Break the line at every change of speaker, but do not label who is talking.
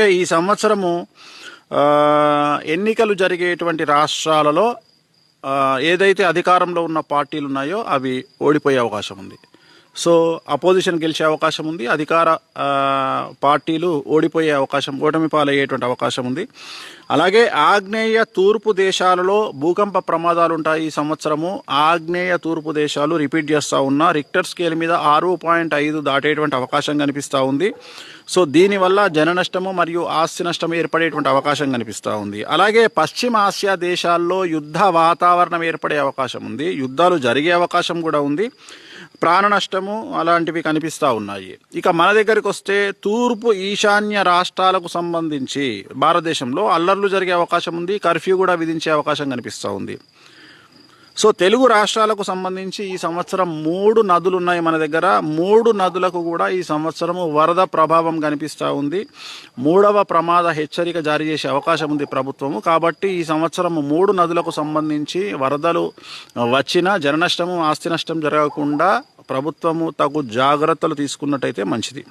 ఈ సంవత్సరము ఎన్నికలు జరిగేటువంటి రాష్ట్రాలలో ఏదైతే అధికారంలో ఉన్న పార్టీలు ఉన్నాయో అవి ఓడిపోయే అవకాశం ఉంది. సో అపోజిషన్ గెలిచే అవకాశం ఉంది అధికార పార్టీలు ఓడిపోయే అవకాశం ఓటమి పాలయ్యేటువంటి అవకాశం ఉంది. అలాగే ఆగ్నేయ తూర్పు దేశాలలో భూకంప ప్రమాదాలు ఉంటాయి ఈ సంవత్సరము. ఆగ్నేయ తూర్పు దేశాలు రిపీట్ చేస్తూ ఉన్నా రిక్టర్ స్కేల్ మీద ఆరు పాయింట్ ఐదు దాటేటువంటి అవకాశం కనిపిస్తూ ఉంది. సో దీనివల్ల జన నష్టము మరియు ఆస్తి నష్టం ఏర్పడేటువంటి అవకాశం కనిపిస్తూ ఉంది. అలాగే పశ్చిమ ఆసియా దేశాల్లో యుద్ధ వాతావరణం ఏర్పడే అవకాశం ఉంది. యుద్ధాలు జరిగే అవకాశం కూడా ఉంది. ప్రాణ నష్టము అలాంటివి కనిపిస్తూ ఉన్నాయి. ఇక మన దగ్గరికి వస్తే తూర్పు ఈశాన్య రాష్ట్రాలకు సంబంధించి భారతదేశంలో అల్లర్లు జరిగే అవకాశం ఉంది కర్ఫ్యూ కూడా విధించే అవకాశం కనిపిస్తూ ఉంది. సో తెలుగు రాష్ట్రాలకు సంబంధించి ఈ సంవత్సరం మూడు నదులు ఉన్నాయి మన దగ్గర. మూడు నదులకు కూడా ఈ సంవత్సరము వరద ప్రభావం కనిపిస్తూ ఉంది. మూడవ ప్రమాద హెచ్చరిక జారీ చేసే అవకాశం ఉంది ప్రభుత్వము. కాబట్టి ఈ సంవత్సరం మూడు నదులకు సంబంధించి వరదలు వచ్చిన జన నష్టము ఆస్తి నష్టం జరగకుండా ప్రభుత్వము తగు జాగ్రత్తలు తీసుకున్నట్టయితే మంచిది.